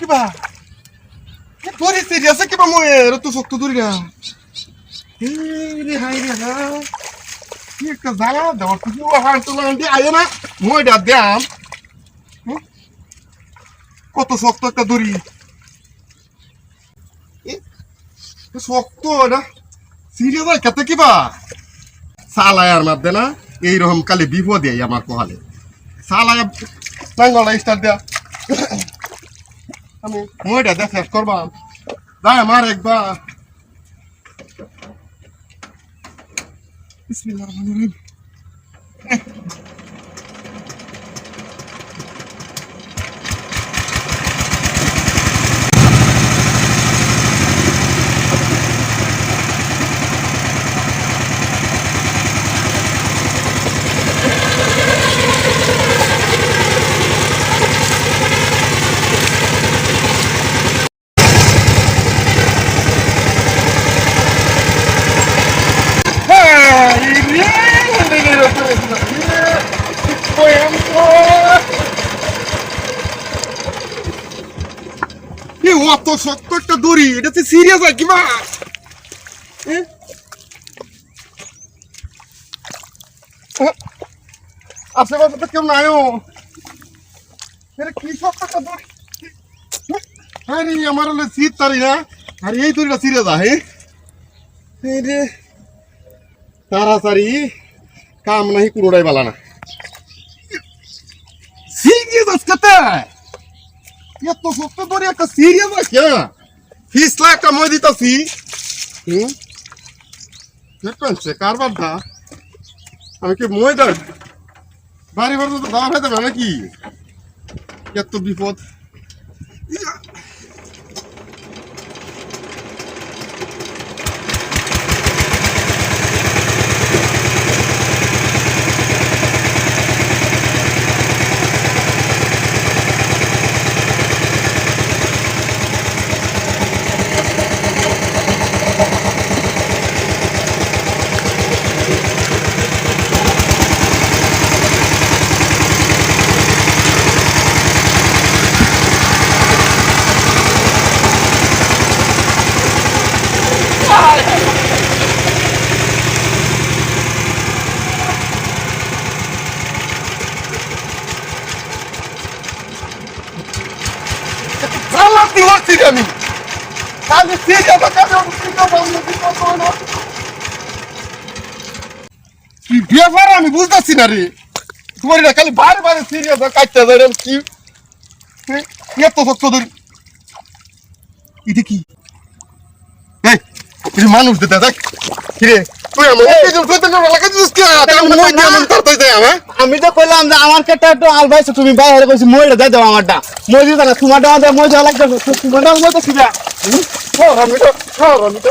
কিবা। এ দড়ি সিরিয়াস কিবা মই শক্ত এই রে হাই কত শক্ত একটা দড়ি শক্ত সিরিয়াস কত কিবা? সালায়ার মধ্যে না। এইরকম কালে বিপদে আমার কোহালে। সালায়া নাঙ্গলা স্টার্ট দেয়া। আমি মইটা দেখ শেষ করবাম দাই আমার অত শক্ত একটা দড়ি, এটা তো সিরিয়াস এ? এ? আশেপাশে কেউ নাইও এটা কি আরে আমার হলে আর রে কাম নাহি কুড়োড়াই বালা না। সিরিয়াস আজকে এত শক্ত ধরে একটা সিরিয়াস আছে একটা মই দিতাছি। হুম দেখবেন কারবার আমি কি মই বাড়ি বাড়ি তো দাওয়া যাবে নাকি এত বিপদ। চালাতে হচ্ছি রে আমি কাজে সিরিয়াস কাজে কি ব্যাপার আমি বুঝতেছি না রে। তোমার এটা খালি বারে বারে সিরিয়াস কাটতে ধরে কি এত শক্ত ধরি এটা কি? মানুষ দিতে দেখ কিরে? যে আমি তো কইলাম যে আমার কেটা একটু আলবাইছো তুমি বাইরে কইছি মইটা যাই দাও আমারটা। মই দিতা না তোমারটা মই যাওয়া লাগবে তোমারটা মই তো সিধা ও আমি তো ও আমি তো